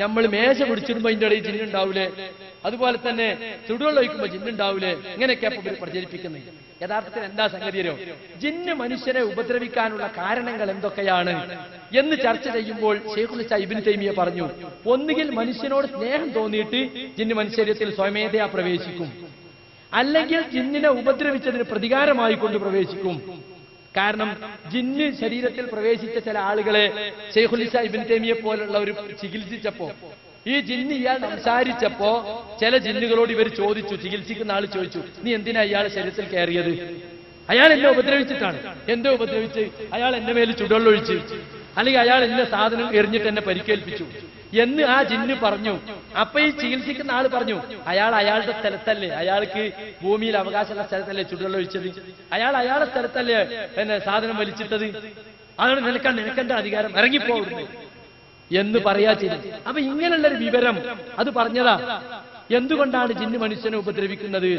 നമ്മൾ മേശ പിടിച്ചിടുമ്പോ അതിന്റെ ഇടയിൽ ജിന്നുണ്ടാവൂലേ? അതുപോലെ തന്നെ ചുടുവെള്ളം ഒഴിക്കുമ്പോ ജിന്നുണ്ടാവൂലേ? ഇങ്ങനെയൊക്കെ ഇവർ പ്രചരിപ്പിക്കുന്നത് യഥാർത്ഥത്തിൽ എന്താ സംഗതിയോ ജിന്ന് മനുഷ്യരെ ഉപദ്രവിക്കാനുള്ള കാരണങ്ങൾ എന്തൊക്കെയാണ്? എന്ന് ചർച്ച ചെയ്യുമ്പോൾ ഇബിൻ തൈമിയ പറഞ്ഞു ഒന്നുകിൽ മനുഷ്യനോട് സ്നേഹം തോന്നിയിട്ട് ജിന്ന് മനുഷ്യരത്തിൽ സ്വമേധയാ പ്രവേശിക്കും. അല്ലെങ്കിൽ ജിന്നിനെ ഉപദ്രവിച്ചതിന് പ്രതികാരമായി കൊണ്ട് പ്രവേശിക്കും. കാരണം ജിന്ന് ശരീരത്തിൽ പ്രവേശിച്ച ചില ആളുകളെ ഷെയ്ഖുലിസ ഇബിൻ തേമിയെ പോലുള്ളവർ ചികിത്സിച്ചപ്പോ ഈ ജിന്ന് ഇയാൾ സംസാരിച്ചപ്പോ ചില ജിന്നുകളോട് ഇവർ ചോദിച്ചു ചികിത്സിക്കുന്ന ആൾ ചോദിച്ചു നീ എന്തിനാ ഇയാളെ ശരീരത്തിൽ കയറിയത്? അയാൾ എന്നെ ഉപദ്രവിച്ചിട്ടാണ്. എന്തോ ഉപദ്രവിച്ച്? അയാൾ എന്റെ മേൽ ചുടലൊഴിച്ച് അല്ലെങ്കിൽ അയാൾ എന്നെ സാധനം എറിഞ്ഞിട്ട് എന്നെ പരിക്കേൽപ്പിച്ചു. എന്ന് ആ ജിന്ന് പറഞ്ഞു. അപ്പൊ ഈ ചികിത്സിക്കുന്ന ആൾ പറഞ്ഞു അയാൾ അയാളുടെ സ്ഥലത്തല്ലേ? അയാൾക്ക് ഭൂമിയിൽ അവകാശമുള്ള സ്ഥലത്തല്ലേ ചുടുവെള്ളം ഒഴിച്ചത്? അയാൾ അയാളുടെ സ്ഥലത്തല്ലേ എന്നെ സാധനം വലിച്ചിട്ടത്? അതുകൊണ്ട് നിനക്കാണ് നിനക്കെന്റെ അധികാരം? ഇറങ്ങിപ്പോകുന്നു എന്ന് പറയാ ചെയ്തു അപ്പൊ ഇങ്ങനെയുള്ളൊരു വിവരം അത് പറഞ്ഞതാ. എന്തുകൊണ്ടാണ് ജിന്ന് മനുഷ്യനെ ഉപദ്രവിക്കുന്നത്?